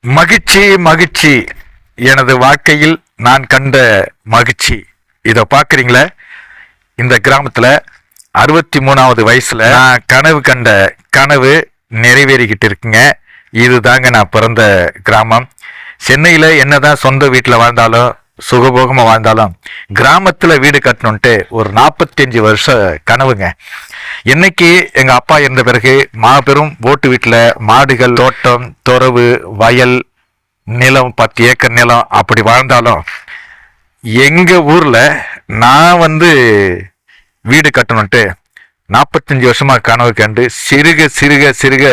மகிழ்ச்சி மகிழ்ச்சி. எனது வாழ்க்கையில் நான் கண்ட மகிழ்ச்சி. இதை பார்க்குறீங்களே? இந்த கிராமத்தில் அறுபத்தி மூணாவது வயசில் நான் கனவு கண்ட கனவு நிறைவேறிக்கிட்டு இருக்குங்க. இதுதாங்க நான் பிறந்த கிராமம். சென்னையில் என்னதான் சொந்த வீட்டில் வாழ்ந்தாலும் சுகபோகமாக வாழ்ந்தாலும். கிராமத்தில் வீடு கட்டணுன்ட்டு ஒரு நாற்பத்தஞ்சு வருஷ கனவுங்க. இன்னைக்கு எங்க அப்பா இருந்த பிறகு மாபெரும் ஓட்டு வீட்டில் மாடுகள் தோட்டம் துறவு வயல் நிலம் பத்து ஏக்கர் நிலம் அப்படி வாழ்ந்தாலும் எங்க ஊர்ல நான் வந்து வீடு கட்டணுன்ட்டு நாற்பத்தஞ்சு வருஷமா கனவு கண்டு சிறுக சிறுக சிறுக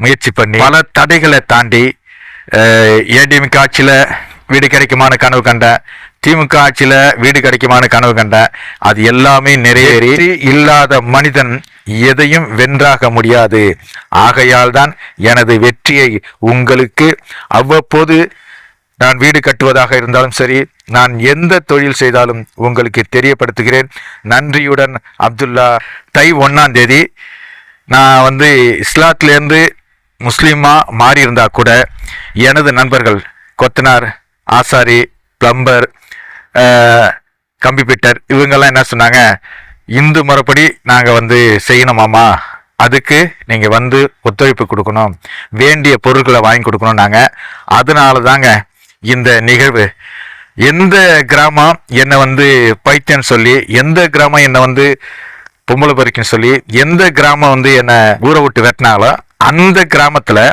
முயற்சி பண்ணி பல தடைகளை தாண்டி ஏடிஎம்கே ஆட்சியில் வீடு கிடைக்குமான கனவு கண்டேன் திமுக ஆட்சியில் வீடு கிடைக்குமான கனவு கண்டேன் அது எல்லாமே நிறைவேறி இல்லாத மனிதன் எதையும் வென்றாக முடியாது. ஆகையால் தான் எனது வெற்றியை உங்களுக்கு அவ்வப்போது நான் வீடு கட்டுவதாக இருந்தாலும் சரி நான் எந்த தொழில் செய்தாலும் உங்களுக்கு தெரியப்படுத்துகிறேன். நன்றியுடன் அப்துல்லா. தை ஒன்னாம் தேதி நான் வந்து இஸ்லாத்திலேருந்து முஸ்லீமாக மாறியிருந்தால் கூட எனது நண்பர்கள் கொத்தனார் ஆசாரி பிளம்பர் கம்பி பிட்டர் இவங்கெல்லாம் என்ன சொன்னாங்க? இந்து முறைப்படி நாங்கள் வந்து செய்யணுமாமா அதுக்கு நீங்கள் வந்து ஒத்துழைப்பு கொடுக்கணும். வேண்டிய பொருட்களை வாங்கி கொடுக்கணும் நாங்கள் அதனால தாங்க இந்த நிகழ்வு. எந்த கிராமம் என்னை வந்து பைத்தியம் சொல்லி எந்த கிராமம் என்னை வந்து பொம்பளை பறிக்குன்னு சொல்லி எந்த கிராமம் வந்து என்னை ஊற விட்டு வெட்டினாலும் அந்த கிராமத்தில்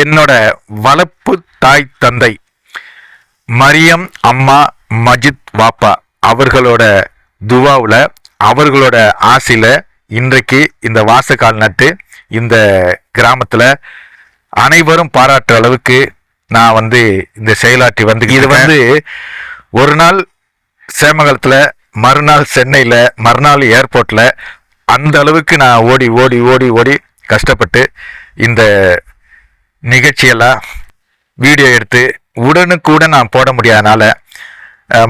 என்னோட வளர்ப்பு தாய் தந்தை மரியம் அம்மா மஜித் வாப்பா அவர்களோட துவாவில் அவர்களோட ஆசையில் இன்றைக்கு இந்த வாசக்கால் நட்டு இந்த கிராமத்தில் அனைவரும் பாராட்டுற அளவுக்கு நான் வந்து இந்த செயலாற்றி வந்து இது வந்து ஒரு நாள் சேமங்கலத்தில் மறுநாள் சென்னையில் மறுநாள் ஏர்போர்ட்டில் அந்த அளவுக்கு நான் ஓடி ஓடி ஓடி ஓடி கஷ்டப்பட்டு இந்த நிகழ்ச்சியெல்லாம் வீடியோ எடுத்து உடனுக்குடன் நான் போட முடியாதனால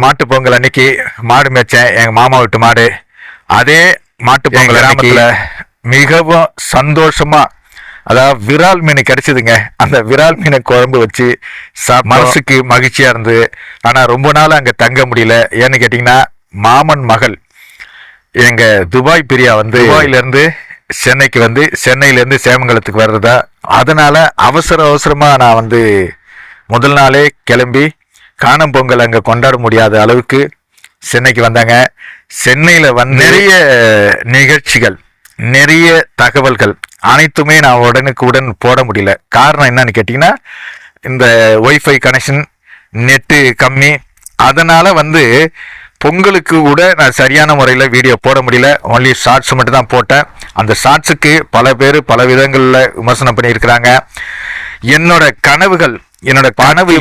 மாட்டு பொங்கல் அன்னைக்கு மாடு மேய்ச்சேன். எங்கள் மாமா வீட்டு மாடு. அதே மாட்டு பொங்கல் கிராமத்தில் மிகவும் சந்தோஷமா அதாவது விரால் மீன் கிடைச்சதுங்க. அந்த விரால் மீனை குழம்பு வச்சு மனசுக்கு மகிழ்ச்சியா இருந்து. ஆனா ரொம்ப நாள் அங்க தங்க முடியல. ஏன்னு கேட்டீங்கன்னா மாமன் மகள் எங்க துபாய் பிரியா வந்து துபாயில இருந்து சென்னைக்கு வந்து சென்னையில இருந்து சேமங்கலத்துக்கு வர்றதா. அதனால அவசர அவசரமா நான் வந்து முதல் நாளே கிளம்பி காணும் பொங்கல் அங்கே கொண்டாட முடியாத அளவுக்கு சென்னைக்கு வந்தாங்க. சென்னையில் வந்து நிறைய நிகழ்ச்சிகள் நிறைய தகவல்கள் அனைத்துமே நான் உடனுக்கு உடன் போட முடியல. காரணம் என்னன்னு கேட்டிங்கன்னா இந்த ஒய்ஃபை கனெக்ஷன் நெட்டு கம்மி. அதனால் வந்து பொங்கலுக்கு கூட நான் சரியான முறையில் வீடியோ போட முடியல. ஒன்லி ஷார்ட்ஸ் மட்டும் தான் போட்டேன். அந்த ஷார்ட்ஸுக்கு பல பேர் பல விதங்களில் விமர்சனம் பண்ணியிருக்கிறாங்க. என்னோட கனவுகள் என்னோட கனவு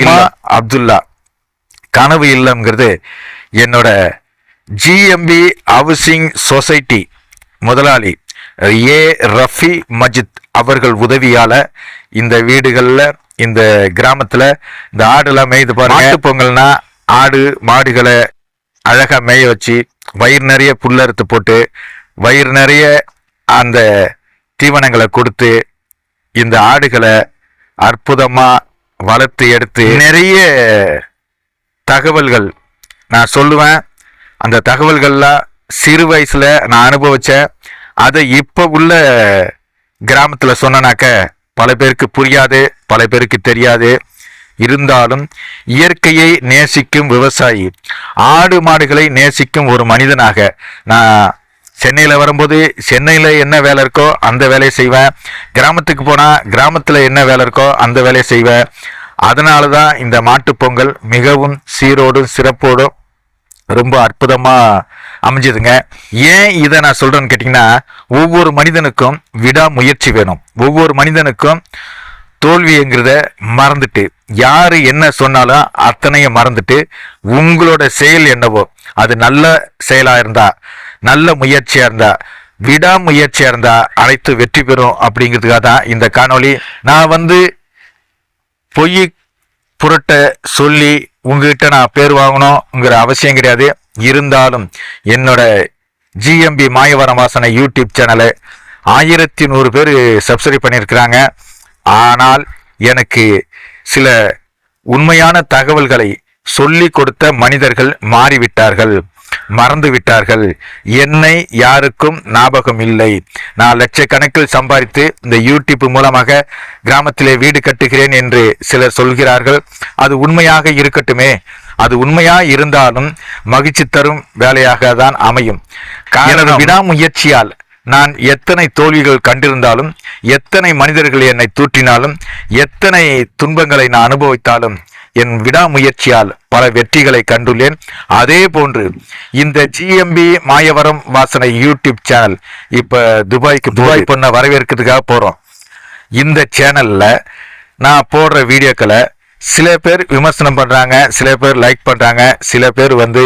அப்துல்லா. கனவு இல்லம்ங்கிறது என்னோட ஜிஎம்பி ஹவுசிங் சொசைட்டி முதலாளி ஏ ரஃபி மஜித் அவர்கள் உதவியால இந்த வீடுகளில் இந்த கிராமத்தில் இந்த ஆடுலாம் மேய்து பாருங்க. பொங்கல்னா ஆடு மாடுகளை அழகாக மேய வச்சு வயிறு நிறைய புல்லறுத்து போட்டு வயிறு நிறைய அந்த தீவனங்களை கொடுத்து இந்த ஆடுகளை அற்புதமாக வளர்த்து எடுத்து நிறைய தகவல்கள் நான் சொல்லுவேன். அந்த தகவல்கள்லாம் சிறு வயசில் நான் அனுபவித்தேன் அதை இப்போ உள்ள கிராமத்தில் சொன்னனாக்க பல பேருக்கு புரியாது பல பேருக்கு தெரியாது. இருந்தாலும் இயற்கையை நேசிக்கும் விவசாயி ஆடு மாடுகளை நேசிக்கும் ஒரு மனிதனாக நான் சென்னையில் வரும்போது சென்னையில் என்ன வேலை இருக்கோ அந்த வேலையை செய்வேன். கிராமத்துக்கு போனால் கிராமத்தில் என்ன வேலை இருக்கோ அந்த வேலையை செய்வேன். அதனால தான் இந்த மாட்டுப்பொங்கல் மிகவும் சீரோடும் சிறப்போடும் ரொம்ப அற்புதமாக அமைஞ்சதுங்க. ஏன் இதை நான் சொல்கிறேன்னு கேட்டிங்கன்னா ஒவ்வொரு மனிதனுக்கும் விடாமுயற்சி வேணும். ஒவ்வொரு மனிதனுக்கும் தோல்விங்கிறத மறந்துட்டு யார் என்ன சொன்னாலும் அத்தனையும் மறந்துட்டு உங்களோட செயல் என்னவோ அது நல்ல செயலாக இருந்தால் நல்ல முயற்சியாக இருந்தா விடாமுயற்சியாக இருந்தா அனைத்து வெற்றி பெறும் அப்படிங்கிறதுக்காக தான் இந்த காணொளி. நான் வந்து பொய் புரட்ட சொல்லி உங்ககிட்ட நான் பேர் வாங்கணுங்கிற அவசியம் கிடையாது. இருந்தாலும் என்னோட ஜிஎம்பி மாயவரம் வாசனை யூடியூப் சேனலை ஆயிரத்தி நூறு பேர் சப்ஸ்கிரைப் பண்ணியிருக்கிறாங்க. ஆனால் எனக்கு சில உண்மையான தகவல்களை சொல்லிக் கொடுத்த மனிதர்கள் மாறிவிட்டார்கள். மறந்து விட்டார்கள் என்னை யாருக்கும் ஞாபகம் இல்லை. நான் லட்சக்கணக்கில் சம்பாதித்து இந்த யூடியூப் மூலமாக கிராமத்திலே வீடு கட்டுகிறேன் என்று சிலர் சொல்கிறார்கள். அது உண்மையாக இருக்கட்டுமே. அது உண்மையா இருந்தாலும் மகிழ்ச்சி தரும் வேலையாக தான் அமையும். எனது விடாமுயற்சியால் நான் எத்தனை தோல்விகள் கண்டிருந்தாலும் எத்தனை மனிதர்கள் என்னை தூற்றினாலும் எத்தனை துன்பங்களை நான் அனுபவித்தாலும் என் விடாமுயற்சியால் பல வெற்றிகளை கண்டுள்ளேன். அதே போன்று இந்த ஜிஎம்பி மாயவரம் வாசனை யூடியூப் சேனல் இப்ப துபாய்க்கு துபாய். பொண்ணை வரவேற்கிறதுக்காக போறோம். இந்த சேனல்ல நான் போடுற வீடியோக்களை சில பேர் விமர்சனம் பண்றாங்க சில பேர் லைக் பண்றாங்க சில பேர் வந்து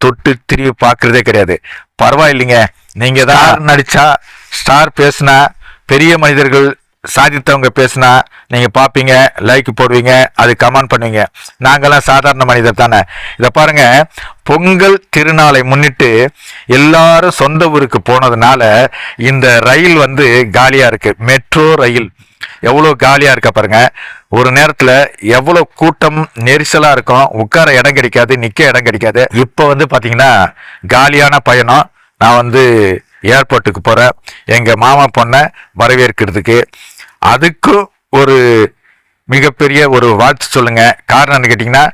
தொட்டு திரும்பி பார்க்கறதே கிடையாது. பரவாயில்லைங்க. நீங்க தான் நடிச்சா ஸ்டார் பேசுனா பெரிய மனிதர்கள் சாதித்தவங்க பேசுனா நீங்கள் பார்ப்பீங்க லைக் போடுவீங்க அது கமெண்ட் பண்ணுவீங்க. நாங்களாம் சாதாரண மனிதர் தானே. இதை பாருங்கள் பொங்கல் திருநாளை முன்னிட்டு எல்லாரும் சொந்த ஊருக்கு போனதுனால இந்த ரயில் வந்து காலியாக இருக்குது மெட்ரோ ரயில். எவ்வளோ காலியாக இருக்க பாருங்க. ஒரு நேரத்தில் எவ்வளோ கூட்டம் நெரிசலாக இருக்கும். உட்கார இடம் கிடைக்காது நிற்க இடம் கிடைக்காது. இப்போ வந்து பார்த்தீங்கன்னா காலியான பயணம். நான் வந்து ஏர்போர்ட்டுக்கு போகிறேன் எங்கள் மாமா பொண்ணை வரவேற்கிறதுக்கு அதுக்கும் ஒரு மிகப்பெரிய ஒரு வாழ்த்து சொல்லுங்க. காரணம் என்ன கேட்டிங்கன்னா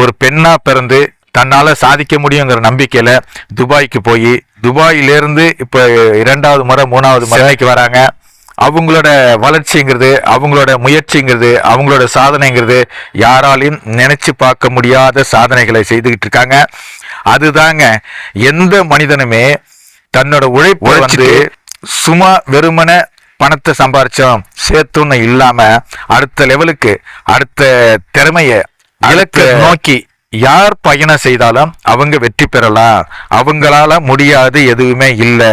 ஒரு பெண்ணா பிறந்து தன்னால சாதிக்க முடியுங்கிற நம்பிக்கையில துபாய்க்கு போய் துபாயிலிருந்து இப்ப இரண்டாவது முறை மூணாவது முறைக்கு வராங்க. அவங்களோட வளர்ச்சிங்கிறது அவங்களோட முயற்சிங்கிறது அவங்களோட சாதனைங்கிறது யாராலையும் நினைச்சு பார்க்க முடியாத சாதனைகளை செய்துகிட்டு இருக்காங்க. அதுதாங்க எந்த மனிதனுமே தன்னோட உழைப்பு வந்து சும்மா வெறுமன பணத்தை சம்பாரிச்சோம். சேர்த்துன்னு இல்லாம அடுத்த லெவலுக்கு அடுத்த திறமைய இலக்கை நோக்கி யார் பயணம் செய்தாலும் அவங்க வெற்றி பெறலாம். அவங்களால முடியாது எதுவுமே இல்லை.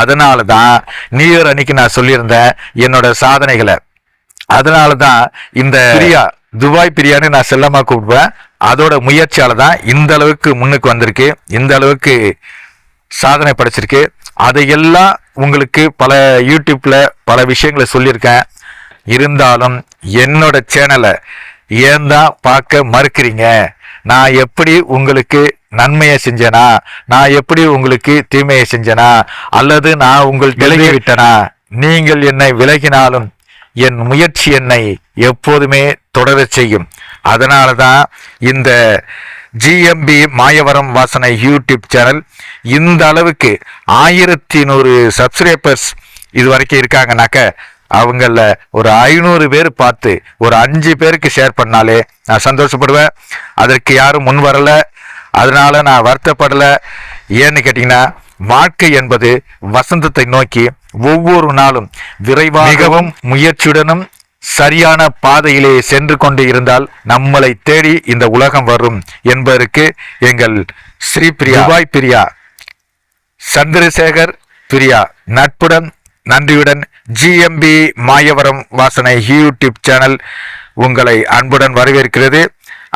அதனால தான் நியூ இயர் அன்னைக்கு நான் சொல்லியிருந்தேன் என்னோட சாதனைகளை. அதனால தான் இந்த பிரியா. துபாய் பிரியான்னு நான் செல்லமா கூப்பிடுவேன். அதோட முயற்சியால தான் இந்த அளவுக்கு முன்னுக்கு வந்திருக்கு. இந்த அளவுக்கு சாதனை படைச்சிருக்கு. அதையெல்லாம் உங்களுக்கு பல யூடியூப்ல பல விஷயங்களை சொல்லியிருக்கேன். இருந்தாலும் என்னோட சேனலை ஏன் தான் பார்க்க மறுக்கிறீங்க? நான் எப்படி உங்களுக்கு நன்மையை செஞ்சேனா? நான் எப்படி உங்களுக்கு தீமையை செஞ்சேனா? அல்லது நான் உங்கள் விலகி விட்டனா? நீங்கள் என்னை விலகினாலும் என் முயற்சி என்னை எப்போதுமே தொடரச் செய்யும். அதனால தான் இந்த ஜிஎம்பி மாயவரம் வாசனை யூடியூப் சேனல் இந்த அளவுக்கு ஆயிரத்தி நூறு சப்ஸ்கிரைபர்ஸ் இது வரைக்கும் இருக்காங்கனாக்க அவங்கள ஒரு ஐநூறு பேர் பார்த்து ஒரு அஞ்சு பேருக்கு ஷேர் பண்ணாலே நான் சந்தோஷப்படுவேன். அதற்கு யாரும் முன் வரல. அதனால நான் வருத்தப்படல. ஏன்னு கேட்டிங்கன்னா வாழ்க்கை என்பது வசந்தத்தை நோக்கி ஒவ்வொரு நாளும் விரைவாக மிகவும் முயற்சியுடனும் சரியான பாதையிலே சென்று கொண்டு இருந்தால் நம்மளை தேடி இந்த உலகம் வரும் என்பதற்கு எங்கள் ஸ்ரீ பிரியா துபாய் பிரியா. சந்திரசேகர் பிரியா. நட்புடன் நன்றியுடன் ஜிஎம்பி மாயவரம் வாசனை யூடியூப் சேனல் உங்களை அன்புடன் வரவேற்கிறது.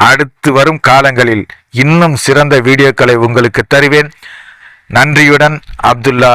அடுத்து வரும் காலங்களில் இன்னும் சிறந்த வீடியோக்களை உங்களுக்கு தருவேன். நன்றியுடன் அப்துல்லா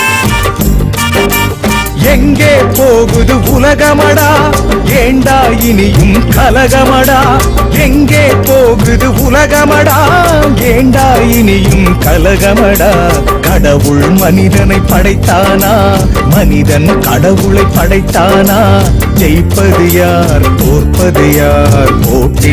எங்கே போகுது உலகமடா? ஏண்டா இனியும் கலகமடா? எங்கே போகுது உலகமடா? ஏண்டா இனியும் கலகமடா? கடவுள் மனிதனை படைத்தானா? மனிதன் கடவுளை படைத்தானா? ஜெயிப்பது யார்? தோற்பது யார்? போட்டி